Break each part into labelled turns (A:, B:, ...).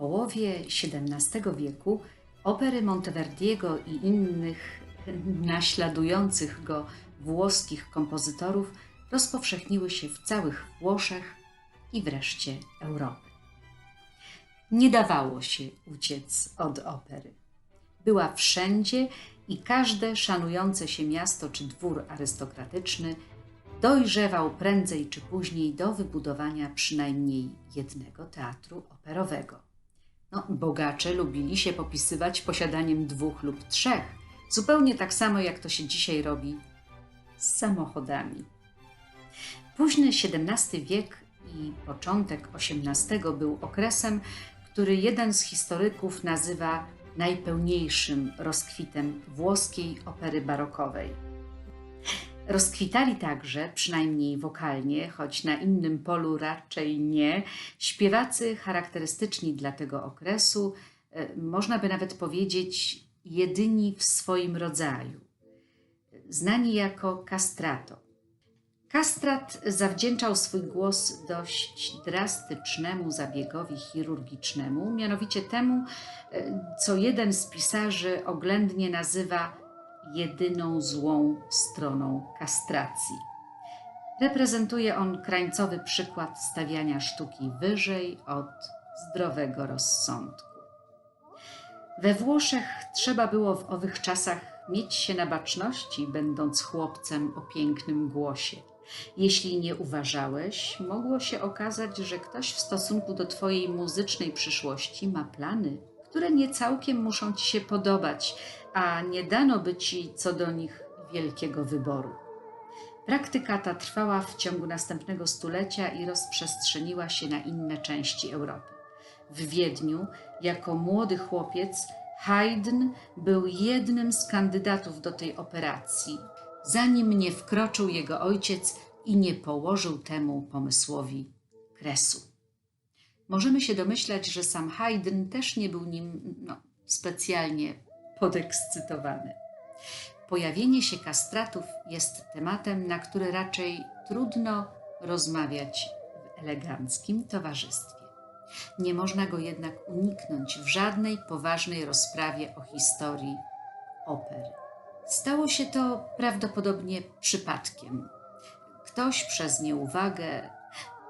A: połowie XVII wieku opery Monteverdiego i innych naśladujących go włoskich kompozytorów rozpowszechniły się w całych Włoszech i wreszcie Europy. Nie dawało się uciec od opery. Była wszędzie i każde szanujące się miasto czy dwór arystokratyczny dojrzewał prędzej czy później do wybudowania przynajmniej jednego teatru operowego. No, bogacze lubili się popisywać posiadaniem dwóch lub trzech, zupełnie tak samo jak to się dzisiaj robi z samochodami. Późny XVII wiek i początek XVIII był okresem, który jeden z historyków nazywa najpełniejszym rozkwitem włoskiej opery barokowej. Rozkwitali także, przynajmniej wokalnie, choć na innym polu raczej nie, śpiewacy charakterystyczni dla tego okresu, e, można by nawet powiedzieć jedyni w swoim rodzaju, znani jako castrato. Kastrat zawdzięczał swój głos dość drastycznemu zabiegowi chirurgicznemu, mianowicie temu, e, co jeden z pisarzy oględnie nazywa jedyną złą stroną kastracji. Reprezentuje on krańcowy przykład stawiania sztuki wyżej od zdrowego rozsądku. We Włoszech trzeba było w owych czasach mieć się na baczności, będąc chłopcem o pięknym głosie. Jeśli nie uważałeś, mogło się okazać, że ktoś w stosunku do Twojej muzycznej przyszłości ma plany, które nie całkiem muszą Ci się podobać, a nie dano by Ci co do nich wielkiego wyboru. Praktyka ta trwała w ciągu następnego stulecia i rozprzestrzeniła się na inne części Europy. W Wiedniu, jako młody chłopiec, Haydn był jednym z kandydatów do tej operacji, zanim nie wkroczył jego ojciec i nie położył temu pomysłowi kresu. Możemy się domyślać, że sam Haydn też nie był nim no, specjalnie podekscytowany. Pojawienie się kastratów jest tematem, na który raczej trudno rozmawiać w eleganckim towarzystwie. Nie można go jednak uniknąć w żadnej poważnej rozprawie o historii opery. Stało się to prawdopodobnie przypadkiem. Ktoś przez nieuwagę,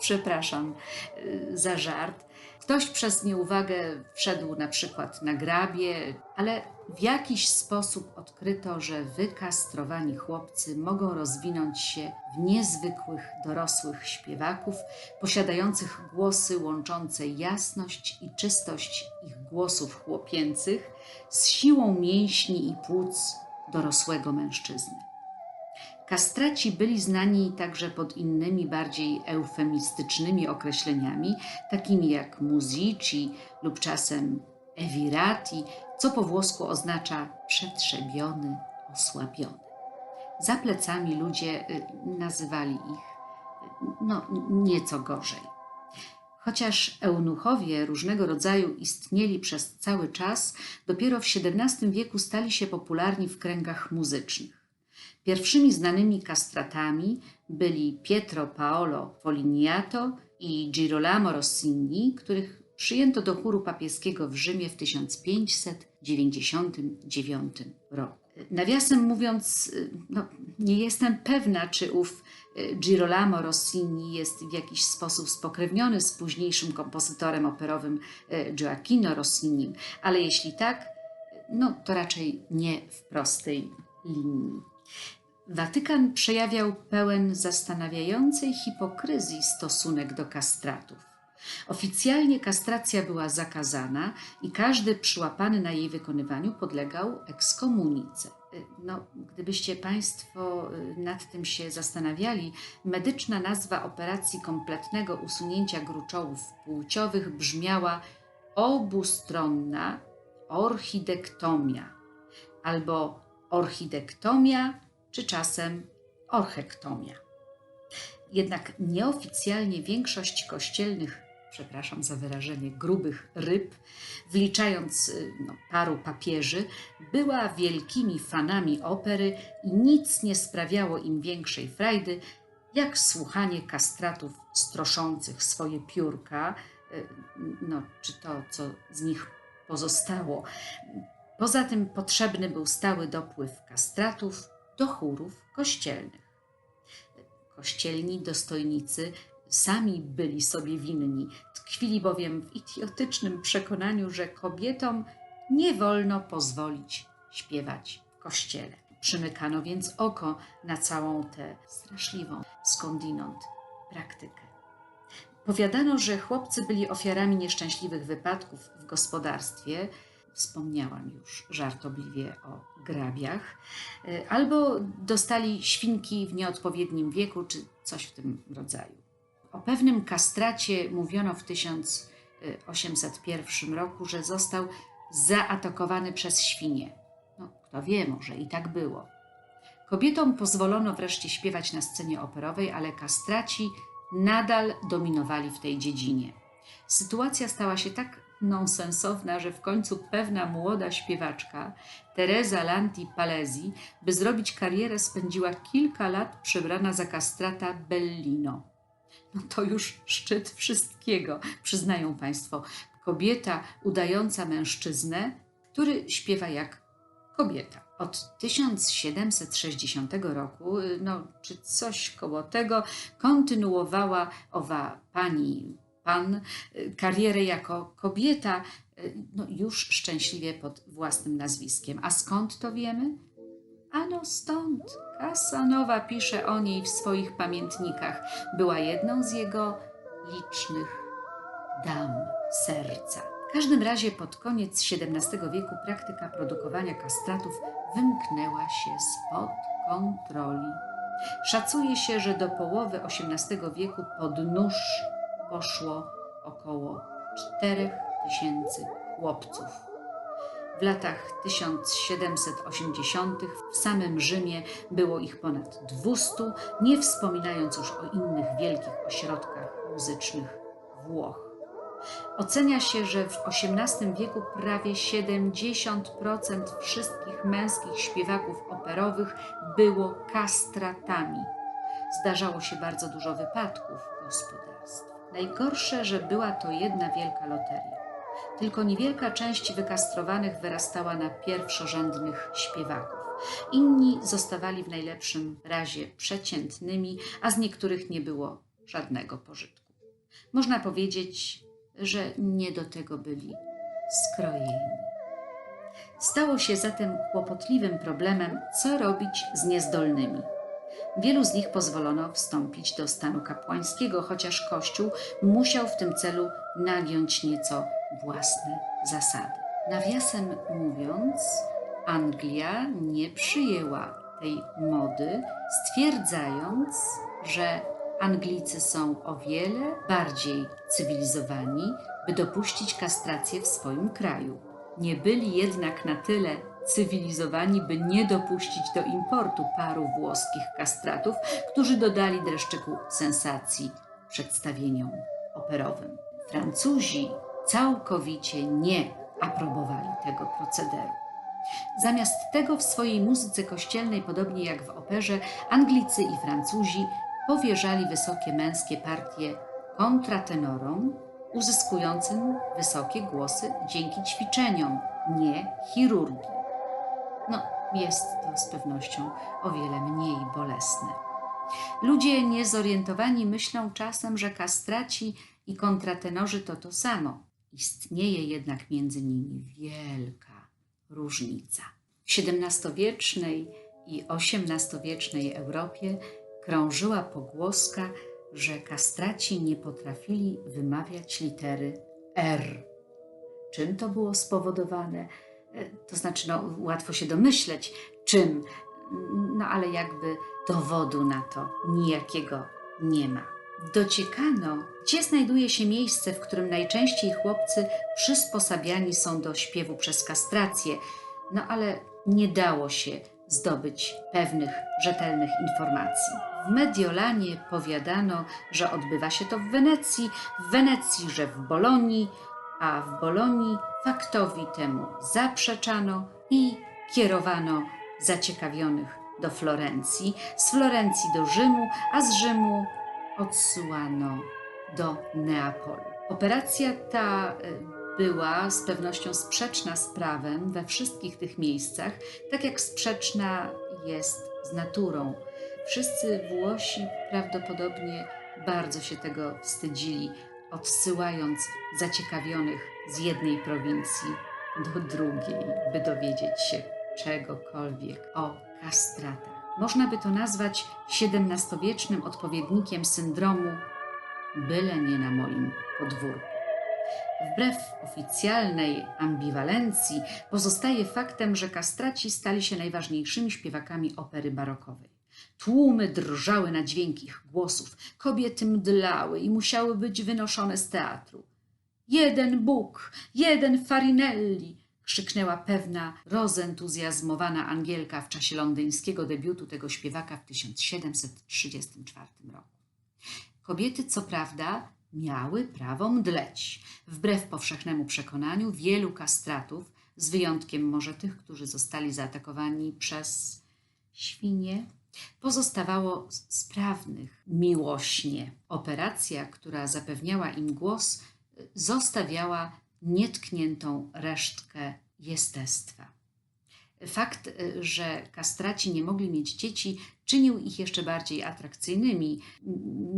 A: przepraszam y, za żart, ktoś przez nieuwagę wszedł na przykład na grabie, ale w jakiś sposób odkryto, że wykastrowani chłopcy mogą rozwinąć się w niezwykłych dorosłych śpiewaków, posiadających głosy łączące jasność i czystość ich głosów chłopięcych z siłą mięśni i płuc dorosłego mężczyzny. Kastraci byli znani także pod innymi, bardziej eufemistycznymi określeniami, takimi jak muzici lub czasem evirati, co po włosku oznacza przetrzebiony, osłabiony. Za plecami ludzie y, nazywali ich no, nieco gorzej. Chociaż eunuchowie różnego rodzaju istnieli przez cały czas, dopiero w XVII wieku stali się popularni w kręgach muzycznych. Pierwszymi znanymi kastratami byli Pietro Paolo Folignato i Girolamo Rossini, których przyjęto do chóru papieskiego w Rzymie w 1599 roku. Nawiasem mówiąc, no, nie jestem pewna, czy ów e, Girolamo Rossini jest w jakiś sposób spokrewniony z późniejszym kompozytorem operowym e, Gioacchino Rossinim, ale jeśli tak, no to raczej nie w prostej linii. Watykan przejawiał pełen zastanawiającej hipokryzji stosunek do kastratów. Oficjalnie kastracja była zakazana i każdy przyłapany na jej wykonywaniu podlegał ekskomunice. No, gdybyście Państwo y, nad tym się zastanawiali, medyczna nazwa operacji kompletnego usunięcia gruczołów płciowych brzmiała obustronna orchidektomia albo orchidektomia czy czasem orchektomia. Jednak nieoficjalnie większość kościelnych przepraszam za wyrażenie, grubych ryb, wliczając y, no, paru papieży, była wielkimi fanami opery i nic nie sprawiało im większej frajdy, jak słuchanie kastratów stroszących swoje piórka, y, no, czy to, co z nich pozostało. Poza tym potrzebny był stały dopływ kastratów do chórów kościelnych. Kościelni dostojnicy sami byli sobie winni, tkwili bowiem w idiotycznym przekonaniu, że kobietom nie wolno pozwolić śpiewać w kościele. Przymykano więc oko na całą tę straszliwą skądinąd praktykę. Powiadano, że chłopcy byli ofiarami nieszczęśliwych wypadków w gospodarstwie. Wspomniałam już żartobliwie o grabiach, y, albo dostali świnki w nieodpowiednim wieku, czy coś w tym rodzaju. O pewnym kastracie mówiono w 1801 roku, że został zaatakowany przez świnie. No, kto wie, może i tak było. Kobietom pozwolono wreszcie śpiewać na scenie operowej, ale kastraci nadal dominowali w tej dziedzinie. Sytuacja stała się tak nonsensowna, że w końcu pewna młoda śpiewaczka, Teresa Lanti Palesi, by zrobić karierę, spędziła kilka lat przebrana za kastrata Bellino. No to już szczyt wszystkiego, przyznają Państwo. Kobieta udająca mężczyznę, który śpiewa jak kobieta. Od 1760 roku, no czy coś koło tego, kontynuowała owa pani, pan, karierę jako kobieta, no już szczęśliwie pod własnym nazwiskiem. A skąd to wiemy? Ano stąd. Kasanowa pisze o niej w swoich pamiętnikach. Była jedną z jego licznych dam serca. W każdym razie pod koniec XVII wieku praktyka produkowania kastratów wymknęła się spod kontroli. Szacuje się, że do połowy XVIII wieku pod nóż poszło około 4 tysięcy chłopców. W latach 1780 w samym Rzymie było ich ponad 200, nie wspominając już o innych wielkich ośrodkach muzycznych Włoch. Ocenia się, że w XVIII wieku prawie 70% wszystkich męskich śpiewaków operowych było kastratami. Zdarzało się bardzo dużo wypadków gospodarstw. Najgorsze, że była to jedna wielka loteria. Tylko niewielka część wykastrowanych wyrastała na pierwszorzędnych śpiewaków. Inni zostawali w najlepszym razie przeciętnymi, a z niektórych nie było żadnego pożytku. Można powiedzieć, że nie do tego byli skrojeni. Stało się zatem kłopotliwym problemem, co robić z niezdolnymi. Wielu z nich pozwolono wstąpić do stanu kapłańskiego, chociaż Kościół musiał w tym celu nagiąć nieco własne zasady. Nawiasem mówiąc, Anglia nie przyjęła tej mody, stwierdzając, że Anglicy są o wiele bardziej cywilizowani, by dopuścić kastrację w swoim kraju. Nie byli jednak na tyle cywilizowani, by nie dopuścić do importu paru włoskich kastratów, którzy dodali dreszczyku sensacji przedstawieniom operowym. Francuzi całkowicie nie aprobowali tego procederu. Zamiast tego w swojej muzyce kościelnej, podobnie jak w operze, Anglicy i Francuzi powierzali wysokie męskie partie kontratenorom, uzyskującym wysokie głosy dzięki ćwiczeniom, nie chirurgii. No, jest to z pewnością o wiele mniej bolesne. Ludzie niezorientowani myślą czasem, że kastraci i kontratenorzy to to samo. Istnieje jednak między nimi wielka różnica. W XVII-wiecznej i XVIII-wiecznej Europie krążyła pogłoska, że kastraci nie potrafili wymawiać litery R. Czym to było spowodowane? E, To znaczy, no, łatwo się domyśleć, czym, no ale jakby dowodu na to nijakiego nie ma. Dociekano, gdzie znajduje się miejsce, w którym najczęściej chłopcy przysposabiani są do śpiewu przez kastrację, no ale nie dało się zdobyć pewnych rzetelnych informacji. W Mediolanie powiadano, że odbywa się to w Wenecji, w Wenecji, że w Bolonii, a w Bolonii faktowi temu zaprzeczano i kierowano zaciekawionych do Florencji, z Florencji do Rzymu, a z Rzymu odsyłano do Neapolu. Operacja ta y, była z pewnością sprzeczna z prawem we wszystkich tych miejscach, tak jak sprzeczna jest z naturą. Wszyscy Włosi prawdopodobnie bardzo się tego wstydzili, odsyłając zaciekawionych z jednej prowincji do drugiej, by dowiedzieć się czegokolwiek o kastratach. Można by to nazwać XVII-wiecznym odpowiednikiem syndromu byle nie na moim podwórku. Wbrew oficjalnej ambiwalencji pozostaje faktem, że kastraci stali się najważniejszymi śpiewakami opery barokowej. Tłumy drżały na dźwięk ich głosów, kobiety mdlały i musiały być wynoszone z teatru. Jeden Bóg, jeden Farinelli! krzyknęła pewna rozentuzjazmowana Angielka w czasie londyńskiego debiutu tego śpiewaka w 1734 roku. Kobiety, co prawda, miały prawo mdleć. Wbrew powszechnemu przekonaniu, wielu kastratów, z wyjątkiem może tych, którzy zostali zaatakowani przez świnie, pozostawało sprawnych miłośnie. Operacja, która zapewniała im głos, zostawiała nietkniętą resztkę jestestwa. Fakt, że kastraci nie mogli mieć dzieci, czynił ich jeszcze bardziej atrakcyjnymi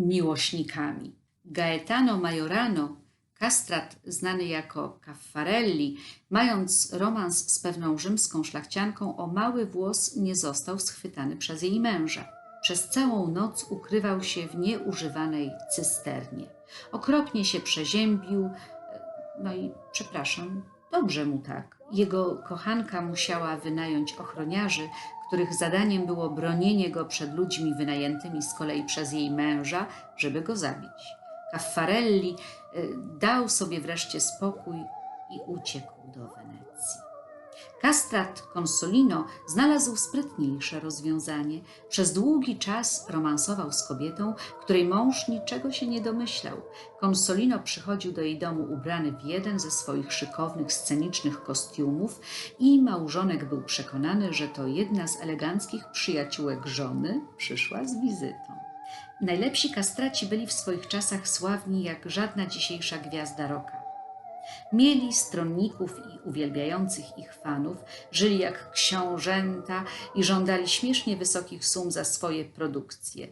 A: miłośnikami. Gaetano Majorano, kastrat znany jako Caffarelli, mając romans z pewną rzymską szlachcianką, o mały włos nie został schwytany przez jej męża. Przez całą noc ukrywał się w nieużywanej cysternie. Okropnie się przeziębił, no i przepraszam, dobrze mu tak. Jego kochanka musiała wynająć ochroniarzy, których zadaniem było bronienie go przed ludźmi wynajętymi z kolei przez jej męża, żeby go zabić. Caffarelli y, dał sobie wreszcie spokój i uciekł do Wenecji. Kastrat Consolino znalazł sprytniejsze rozwiązanie. Przez długi czas romansował z kobietą, której mąż niczego się nie domyślał. Consolino przychodził do jej domu ubrany w jeden ze swoich szykownych scenicznych kostiumów i małżonek był przekonany, że to jedna z eleganckich przyjaciółek żony przyszła z wizytą. Najlepsi kastraci byli w swoich czasach sławni jak żadna dzisiejsza gwiazda roka. Mieli stronników i uwielbiających ich fanów, żyli jak książęta i żądali śmiesznie wysokich sum za swoje produkcje.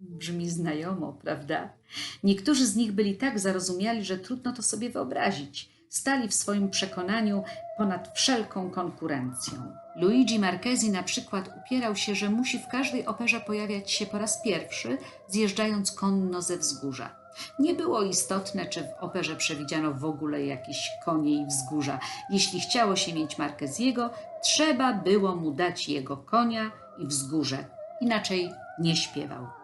A: Brzmi znajomo, prawda? Niektórzy z nich byli tak zarozumiali, że trudno to sobie wyobrazić. Stali w swoim przekonaniu ponad wszelką konkurencją. Luigi Marchesi na przykład upierał się, że musi w każdej operze pojawiać się po raz pierwszy, zjeżdżając konno ze wzgórza. Nie było istotne, czy w operze przewidziano w ogóle jakieś konie i wzgórza. Jeśli chciało się mieć Marquesiego, trzeba było mu dać jego konia i wzgórze, inaczej nie śpiewał.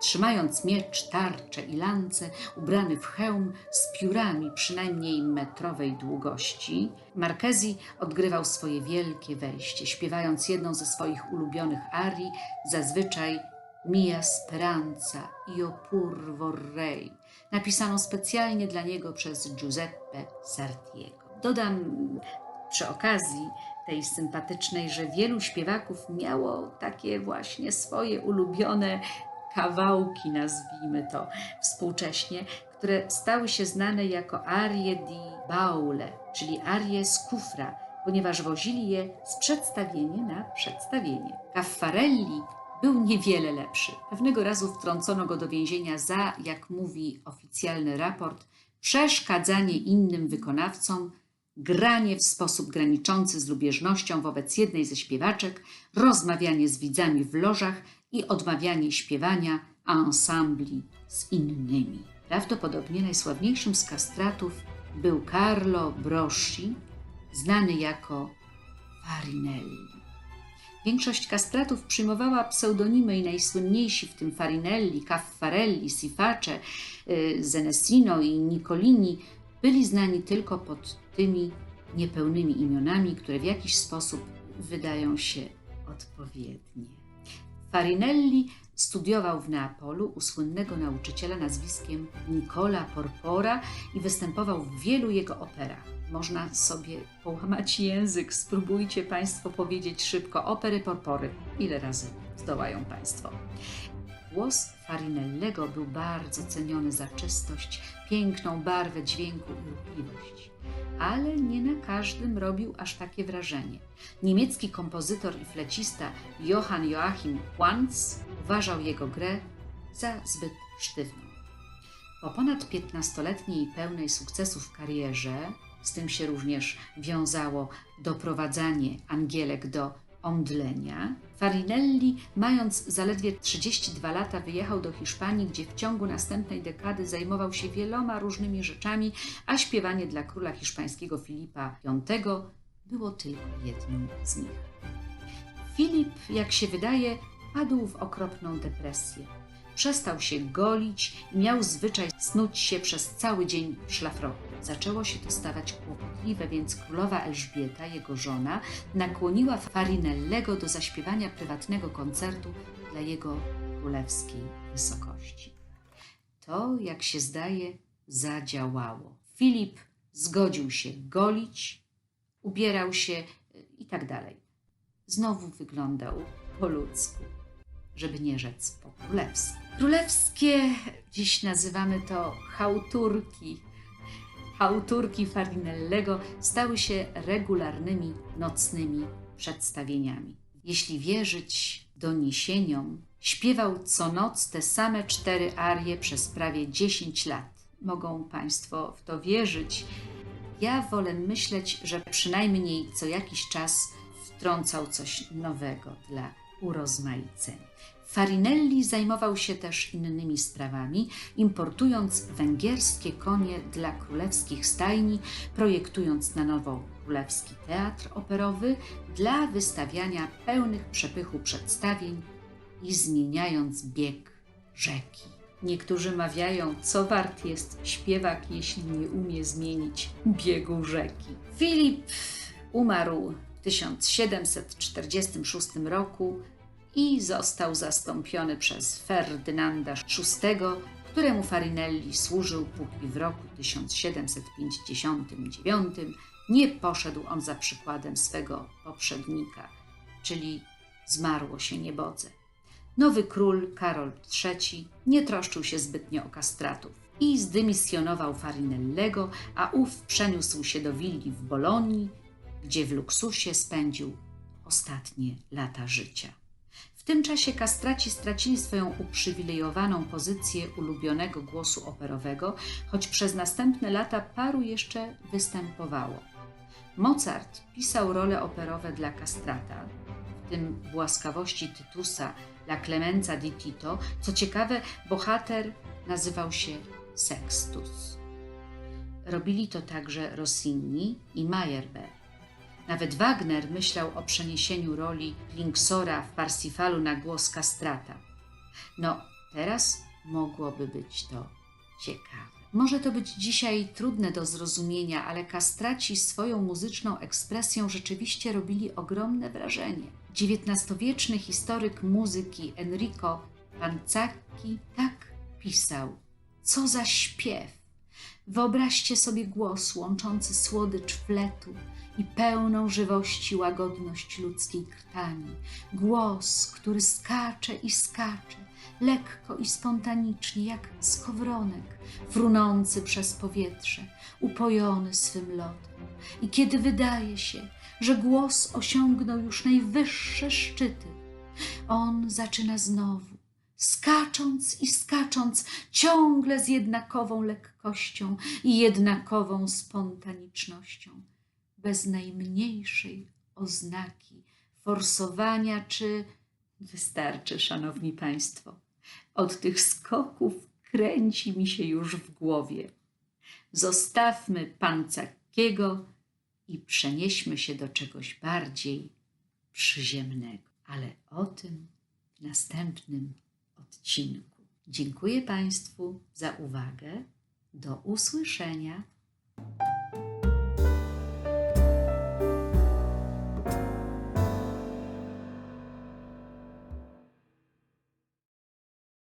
A: Trzymając miecz, tarczę i lance, ubrany w hełm z piórami przynajmniej metrowej długości, Marquesi odgrywał swoje wielkie wejście, śpiewając jedną ze swoich ulubionych arii, zazwyczaj Mia Speranza io pur vorrei, napisaną specjalnie dla niego przez Giuseppe Sartiego. Dodam przy okazji tej sympatycznej, że wielu śpiewaków miało takie właśnie swoje ulubione kawałki, nazwijmy to współcześnie, które stały się znane jako arie di baule, czyli arie z kufra, ponieważ wozili je z przedstawienia na przedstawienie. Caffarelli był niewiele lepszy. Pewnego razu wtrącono go do więzienia za, jak mówi oficjalny raport, przeszkadzanie innym wykonawcom, granie w sposób graniczący z lubieżnością wobec jednej ze śpiewaczek, rozmawianie z widzami w lożach i odmawianie śpiewania ensembli z innymi. Prawdopodobnie najsławniejszym z kastratów był Carlo Broschi, znany jako Farinelli. Większość kastratów przyjmowała pseudonimy i najsłynniejsi, w tym Farinelli, Caffarelli, Siface, y, Zenesino i Nicolini, byli znani tylko pod tymi niepełnymi imionami, które w jakiś sposób wydają się odpowiednie. Farinelli studiował w Neapolu u słynnego nauczyciela nazwiskiem Nicola Porpora i występował w wielu jego operach. Można sobie połamać język. Spróbujcie Państwo powiedzieć szybko opery Porpory. Ile razy zdołają Państwo? Głos Farinellego był bardzo ceniony za czystość, piękną barwę dźwięku i ruchliwość. Ale nie na każdym robił aż takie wrażenie. Niemiecki kompozytor i flecista Johann Joachim Quantz uważał jego grę za zbyt sztywną. Po ponad 15-letniej pełnej sukcesów karierze, z tym się również wiązało doprowadzanie Angielek do omdlenia, Farinelli, mając zaledwie 32 lata, wyjechał do Hiszpanii, gdzie w ciągu następnej dekady zajmował się wieloma różnymi rzeczami, a śpiewanie dla króla hiszpańskiego Filipa V było tylko jedną z nich. Filip, jak się wydaje, padł w okropną depresję. Przestał się golić i miał zwyczaj snuć się przez cały dzień w szlafroku. Zaczęło się to stawać kłopotliwe, więc królowa Elżbieta, jego żona, nakłoniła Farinellego do zaśpiewania prywatnego koncertu dla jego królewskiej wysokości. To, jak się zdaje, zadziałało. Filip zgodził się golić, ubierał się y, i tak dalej. Znowu wyglądał po ludzku, żeby nie rzec po królewsku. Królewskie, dziś nazywamy to chałturki. Chałturki Farinellego stały się regularnymi nocnymi przedstawieniami. Jeśli wierzyć doniesieniom, śpiewał co noc te same cztery arie przez prawie 10 lat. Mogą Państwo w to wierzyć. Ja wolę myśleć, że przynajmniej co jakiś czas wtrącał coś nowego dla urozmaicenia. Farinelli zajmował się też innymi sprawami, importując węgierskie konie dla królewskich stajni, projektując na nowo królewski teatr operowy dla wystawiania pełnych przepychu przedstawień i zmieniając bieg rzeki. Niektórzy mawiają, co wart jest śpiewak, jeśli nie umie zmienić biegu rzeki. Filip umarł w 1746 roku i został zastąpiony przez Ferdynanda VI, któremu Farinelli służył, póki w roku 1759 nie poszedł on za przykładem swego poprzednika, czyli zmarło się niebodze. Nowy król Karol III nie troszczył się zbytnio o kastratów i zdymisjonował Farinellego, a ów przeniósł się do willi w Bolonii, gdzie w luksusie spędził ostatnie lata życia. Tym czasie kastraci stracili swoją uprzywilejowaną pozycję ulubionego głosu operowego, choć przez następne lata paru jeszcze występowało. Mozart pisał role operowe dla kastrata, w tym w łaskawości Tytusa dla Clemenza di Tito. Co ciekawe, bohater nazywał się Sextus. Robili to także Rossini i Meyerbeer. Nawet Wagner myślał o przeniesieniu roli Klingsora w Parsifalu na głos kastrata. No, teraz mogłoby być to ciekawe. Może to być dzisiaj trudne do zrozumienia, ale kastraci swoją muzyczną ekspresją rzeczywiście robili ogromne wrażenie. XIX-wieczny historyk muzyki Enrico Panzacchi tak pisał: Co za śpiew! Wyobraźcie sobie głos łączący słodycz fletu i pełną żywości łagodność ludzkiej krtani. Głos, który skacze i skacze, lekko i spontanicznie, jak skowronek, frunący przez powietrze, upojony swym lotem. I kiedy wydaje się, że głos osiągnął już najwyższe szczyty, on zaczyna znowu, skacząc i skacząc, ciągle z jednakową lekkością i jednakową spontanicznością, bez najmniejszej oznaki forsowania czy wystarczy, szanowni państwo. Od tych skoków kręci mi się już w głowie. Zostawmy Pancakiego i przenieśmy się do czegoś bardziej przyziemnego, ale o tym w następnym odcinku. Dziękuję Państwu za uwagę. Do usłyszenia.